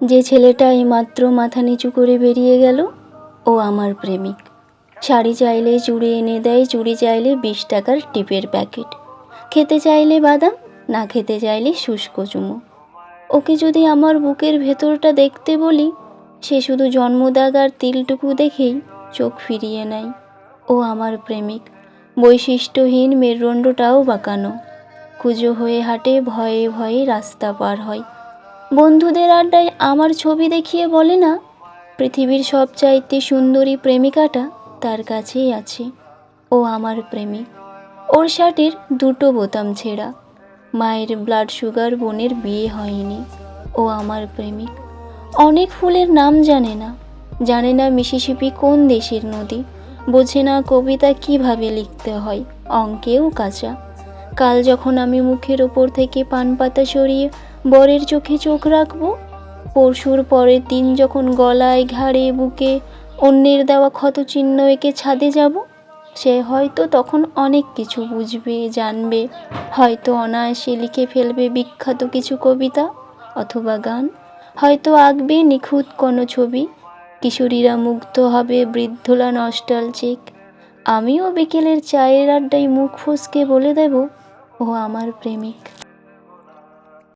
যে ছেলেটা এইমাত্র মাথা নিচু করে বেরিয়ে গেল, ও আমার প্রেমিক। শাড়ি চাইলে চুড়ি এনে দেয়, চুড়ি চাইলে বিশ টাকার টিপের প্যাকেট। খেতে চাইলে বাদাম, না খেতে চাইলে শুষ্ক চুমো। ওকে যদি আমার বুকের ভেতরটা দেখতে বলি, সে শুধু জন্মদাগ আর তিলটুকু দেখেই চোখ ফিরিয়ে নেয়। ও আমার প্রেমিক। বৈশিষ্ট্যহীন মেরুদণ্ডটাও বাঁকানো। কুজো হয়ে হাঁটে, ভয়ে ভয়ে রাস্তা পার হয়। বন্ধুদের আড্ডায় আমার ছবি দেখিয়ে বলে না, পৃথিবীর সবচাইতে সুন্দরী প্রেমিকাটা তার কাছেই আছে। ও আমার প্রেমিক। ওর শার্টের দুটো বোতাম ছেঁড়া। মায়ের ব্লাড সুগার বোনের বিয়ে হয়নি। ও আমার প্রেমিক। অনেক ফুলের নাম জানে না। জানে না মিসিসিপি কোন দেশের নদী। বোঝে না কবিতা কীভাবে লিখতে হয়। অঙ্কেও কাঁচা। কাল যখন আমি মুখের ওপর থেকে পান পাতা সরিয়ে বরের চোখে চোখ রাখব, পরশুর পরের দিন যখন গলায় ঘাড়ে বুকে অন্যের দেওয়া ক্ষত চিহ্ন এঁকে ছাদে যাব, সে হয়তো তখন অনেক কিছু বুঝবে, জানবে। হয়তো অনায়াসে লিখে ফেলবে বিখ্যাত কিছু কবিতা অথবা গান। হয়তো আঁকবে নিখুঁত কোনো ছবি। কিশোরীরা মুগ্ধ হবে, বৃদ্ধলা নস্টালজিক। আমিও বিকেলের চায়ের আড্ডায় মুখ ফসকে বলে দেব ও আমার প্রেমিক।